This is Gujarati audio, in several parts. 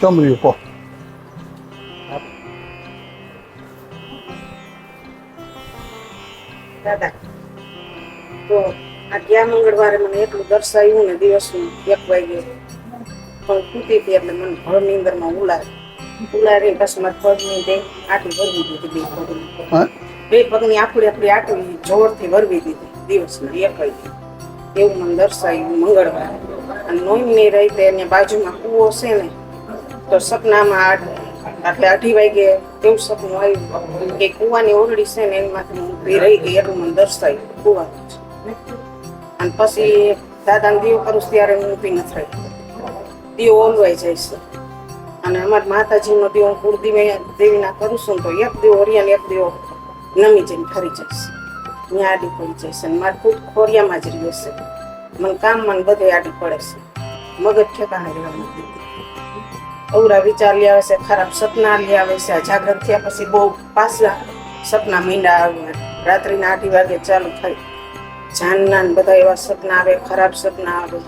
ચમર્યું કહો દાદા તો આ ગયા મંગળવારે મને એટલું દર્શાવ્યું ને દિવસનું એક વાગ્યો. પણ કુતી હતી એટલે મને ભરની અંદરમાં ઉલારી. ઉલારી બસ મારા પગની બે આટલી વરવી દીધી બે પગની. બે પગની આખડી આપણી આટલી જોરથી વરવી દીધી દિવસના એક વાગ્યો. એવું મને દર્શાવ્યું મંગળવારે. અને નોમની રહી તે એની બાજુમાં કૂવો છે ને તો સપનામાં આઠ આટલે અઢી વાગે તેવું સપનું આવ્યું. કે કૂવાની ઓરડી છે ને એમાંથી હું ઊભી રહી ગઈ એટલું મને દર્શાવ્યું કૂવાનું અને પછી દાદાને દીવો કરું છું ત્યારે હું ઊભી નથી રહી. દીવો ઓલવાઈ જાય છે. અને અમારા માતાજીનો દીવો હું કુળદેવી દેવીના કરું છું તો એક દીવો ઓરિયાને એક દીવો નમી જઈને ફરી જઈશ ત્યાં આડી પડી જશે અને મારે ખુદ ખોરિયામાં જ રહેશે મને કામમાં મને બધે આડી પડે છે. મગજ ઠેકાણે રહેવા નથી. અવરા વિચાર લઈ આવે છે, ખરાબ સપના લઈ આવે છે. જાગ્રત થયા પછી બહુ પાછા સપના મીંડા આવે. રાત્રિના આઠી વાગે ચાલુ થાય. જાનના ને બધા એવા સપના આવે, ખરાબ સપના આવે.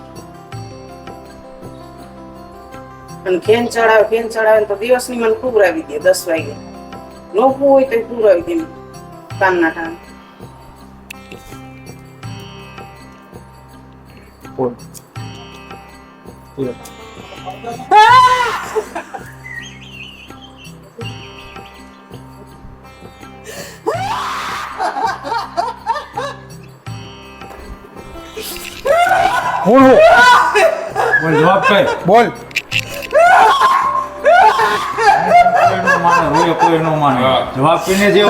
અને ઘેન ચડાવે ઘેન ચડાવે ને તો દિવસની મને પૂરાવી દે, દસ વાગે. નોખું હોય તો પૂરાવી દે મને, કામના ટાણે બોલ. હું હું? બોલ જવાબ કઈ? બોલ. જવાબ કઈને જે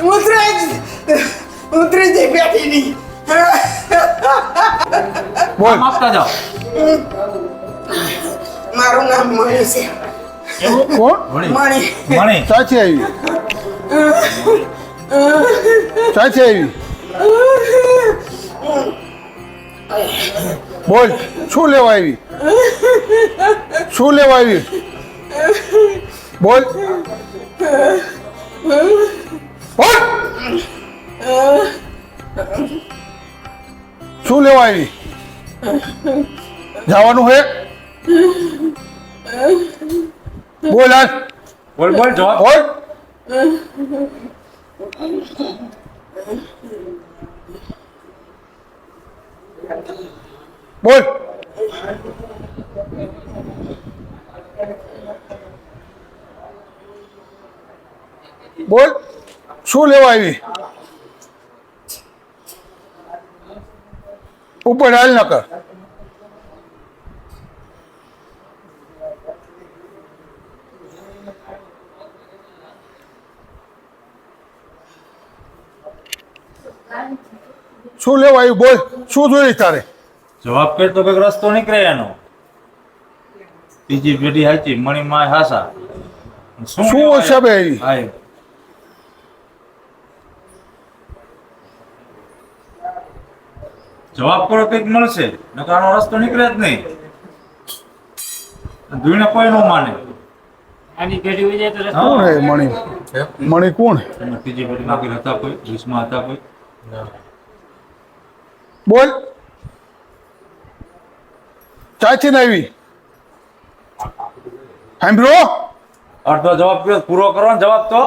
ઉતરાય ઉતરી જઈ બેઠી નહીં. બોલ. માફ કરજો મારું નામ મણી છે. કોણ? વળી મણી. મણી. સાચી આવી. સાચી આવી. બોલ શું લેવા આવી? શું લેવા આવી? બોલ. બોલ. શું લેવા આવી? જવાનું હે બોલ હાલ બોલ બોલ જવાબ બોલ બોલ બોલ શું લેવા આવી ઉપર હાલ ન કર શું લેવા આવ્યું? બોલ શું જોઈ તારે? જવાબ કર તો કંઈક રસ્તો નીકળે એનો. બીજી પેઢી હાચી મણિમાય હાસા. શું લેવાય? હિસાબે આવી? હા, એ. જવાબ કરો કંઈક મળશે નકર આનો રસ્તો નીકળે જ નહીં. ધૂણે કોઈ ન માને. આની પેઢી હોય જાય તો રસ્તો કોણ હે મણી? મણી કોણ? ત્રીજી પેઢીમાં આગળ હતા કોઈ વીસમાં હતા કોઈ. બોલ. ચાચી ને આવી. સાંભળો. અડધો જવાબ કયો? પૂરો કરો જવાબ તો?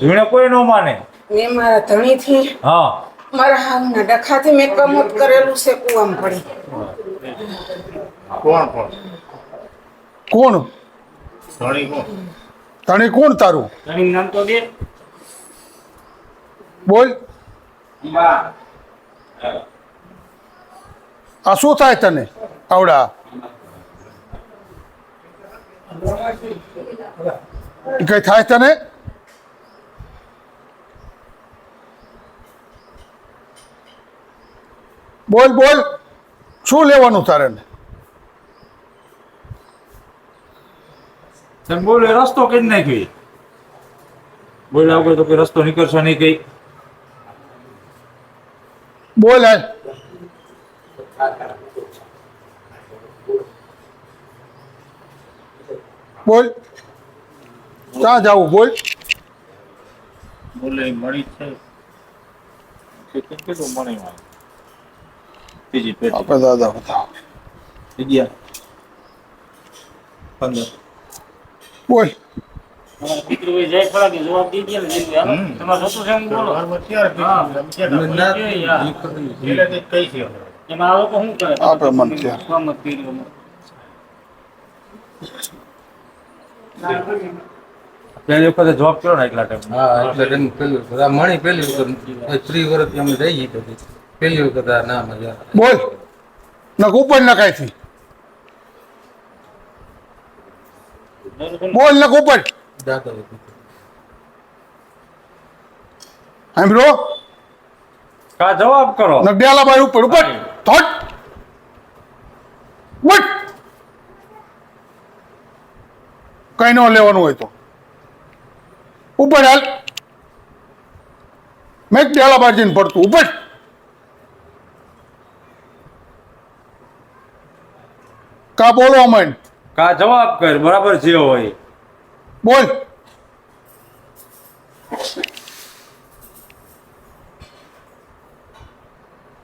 ધૂણે કોઈ નો માને. મેં મારા ધણીથી હા. મારા હાવના ડખાથી મેં કમોત કરેલું છે કુવામ પડી. કોણ તને કોણ? તારું? ઘણી નામ તો દે. બોલ. આ શું થાય તને? આવડા. ઈ કઈ થાય તને? બોલ બોલ. શું લેવાનું તારે? બોલો રસ્તો કઈ નાખ્યો બોલ્યા વગર તો કોઈ રસ્તો નીકળશે નહીં કઈ. બોલ બોલ. ક્યાં જાવું બોલ? બોલે મળી છે કેટલું મળી મળી ત્રીજી પેઢી આપણે દાદા બતાવો અગિયાર પંદર બોલ તમારા દીકરી હોય જાય ખરા કે જવાબ દઈ દે ને જલ્દી હાલો. તમારે જોતું છે એમ બોલો હા. એમાં આ લોકો શું કરે આપણે મન છે. કામ જ કર્યું અમે. પહેલી વખતે જોબ કર્યો ને એટલા ટાઈમ હા એટલે એમ પેલી વખત આ મણી પેલી વખત ત્રી વર્ષથી અમે જઈએ પછી પેલી વખત આ ના મજા બોલ. નક ઉપર નખાયથી બરોબર બોલ નક ઉપર દાદા સાંભળો. કા જવાબ કરો? નડિયાલા ભાઈ બાર ઉપર ઉપર. થોટ બટ કઈ ન લેવાનું હોય તો. ઉપર હાલ. મેં ડેલા બાજીને પડતું ઉપર કા બોલવા માંડ કા જવાબ કર બરાબર જે હોય. બોલ.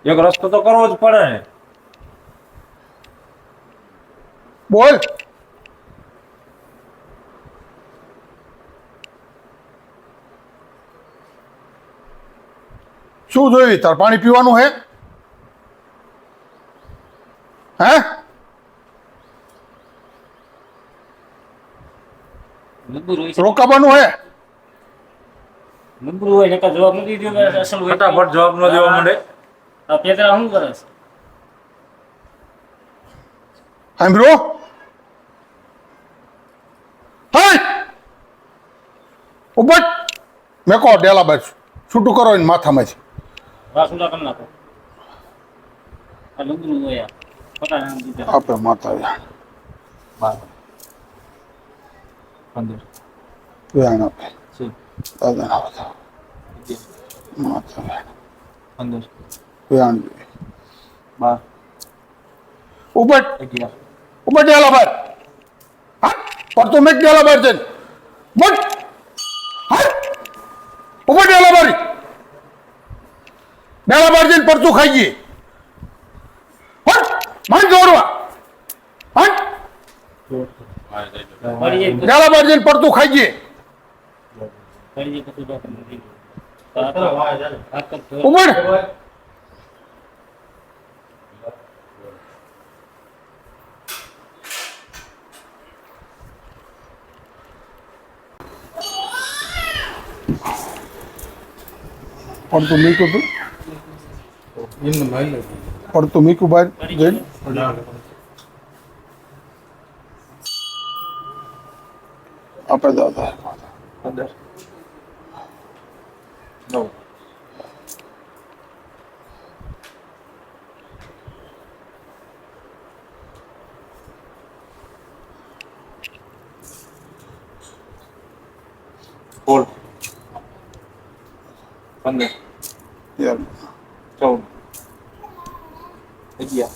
એક રસ્તો તો કરવો જ પડે. ને બોલ. શું જોયું? તાર પાણી પીવાનું હે હે નબળું હોય છે. રોકાવાનું હે. નબળું હોય નકા જવાબ નથી દીધો કે અસલ હોય ફટાફટ જવાબ ન દેવા માંડે આ પેદરા શું કરે છે? સાંભળો. હાય ઉબટ મેં કહો ડેલા બાજુ. છૂટું કરો એને છે વાસુડા કરી નાખો. આ નબળું હોય આપણે માથા. બાર પંદર અગિયાર, માથા વ્યાણ પંદર જોઈએ બાર ઉબટ અગિયાર ઉબટ ડેલા બાર હા પડતું મેં ડેલા બાર છે બટ હા ઉબટ ડેલા બાર ડેલા બાર જઈને પડતું ખાઈ ગઈ બાર જઈને પડતું ખાઈ જોર. ઉબટ પડતું મીકું તું પડતું મીકું બહાર જઈને? આપણે દાદા પંદર નવ સોળ પંદર યાર ચૌદ અગિયાર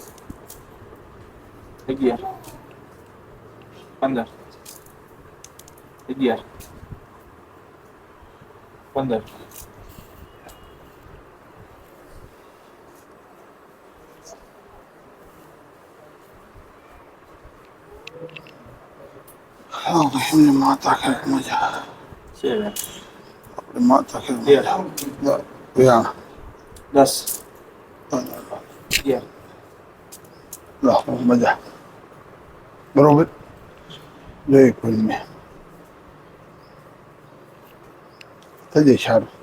અગિયાર પંદર અગિયાર પંદર હા એમને માતા ખેત મજા સેવન આપણે માતા ખેત મજા વ્યાણ દસ અગિયાર લો મજા બરોબર જય કોઈ મેં થઈ જાય સારું